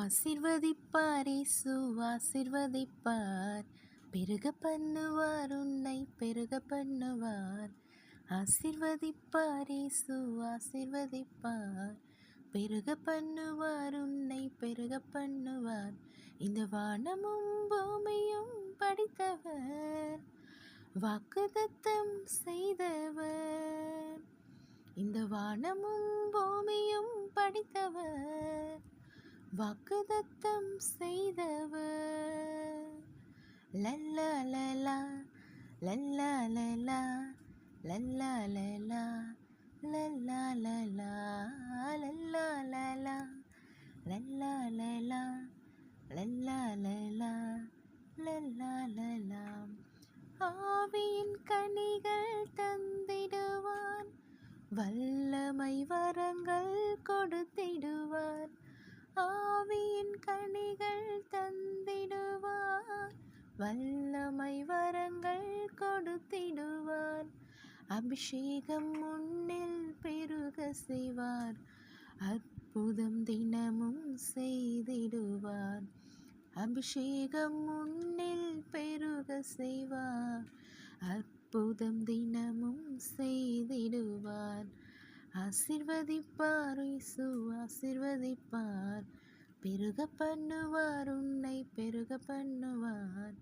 ஆசிர்வதிப்பார். இயேசு ஆசிர்வதிப்பார் பெருக பண்ணுவார் உன்னை. பெருக பண்ணுவார் ஆசிர்வதிப்பார். இயேசு ஆசிர்வதிப்பார் பெருக பண்ணுவார் உன்னை பெருக பண்ணுவார் இந்த வானமும் பூமியும் படித்தவர் வாக்குதத்தம் செய்தவர் இந்த வானமும் பூமியும் படித்தவர். வாக்குதத்தம் செய்தவர் லல்லா லலா லல்லா லலா லல்லா லலா லல்லா லலா ஆவியின் கனிகள் தந்திடுவான் வல்லமை வரங்கள் கொடுத்திடுவார் ஆவியின் கனிகள் தந்திடுவார். வல்லமை வரங்கள் கொடுத்திடுவார். அபிஷேகம் முன்னில் பெருக செய்வார். அற்புதம் தினமும் செய்திடுவார். அபிஷேகம் முன்னில் பெருக செய்வார். அற்புதம் தினமும் செய்திடுவார். ஆசிர்வதிப்பார் இயேசு ஆசிர்வதிப்பார். பெருக பண்ணுவார் உன்னை பெருக பண்ணுவார்.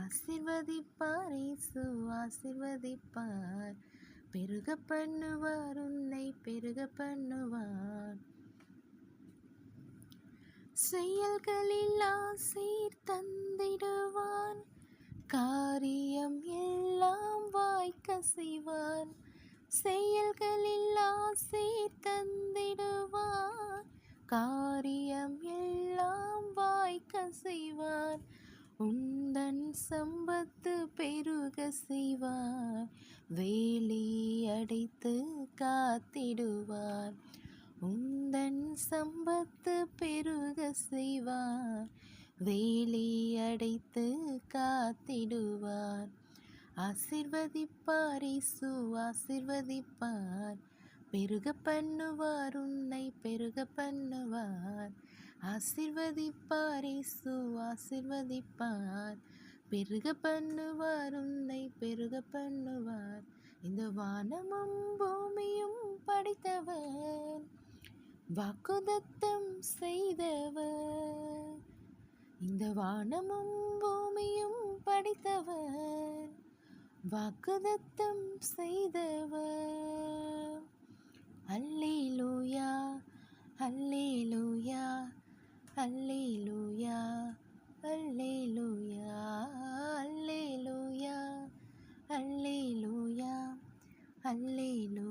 ஆசிர்வதிப்பார் இயேசு ஆசிர்வதிப்பார். பெருக பண்ணுவார் உன்னை பெருக பண்ணுவார். செயல்களில் ஆசீர் தந்திடுவான் காரியம் எல்லாம் வாய்க்க செய்வான் செயல்களில் ஆசை தந்திடுவார். காரியம் எல்லாம் வாய்க்க செய்வார். உந்தன் சம்பத்து பெருக செய்வார். வேலி அடைத்து காத்திடுவார். உந்தன் சம்பத்து பெருக செய்வார். வேலி அடைத்து காத்திடுவார். ஆசிர்வதிப்பார். இசு ஆசிர்வதிப்பார் பெருக பண்ணுவார் உன்னை பெருக பண்ணுவார் ஆசிர்வதிப்பார் இசு ஆசிர்வதிப்பார். பெருக பண்ணுவார் உன்னை பெருக பண்ணுவார் இந்த வானமும் பூமியும் படைத்தவர். வாக்குதத்தம் செய்தவர். இந்த வானமும் பூமியும் படைத்தவர். வாக்குதத்தம் செய்தவர். அல்லே லூயா அல்லே லூயா அல்லே லூயா அல்லே லூயா அல்லே லூயா அல்லே லூயா அல்லே லூயா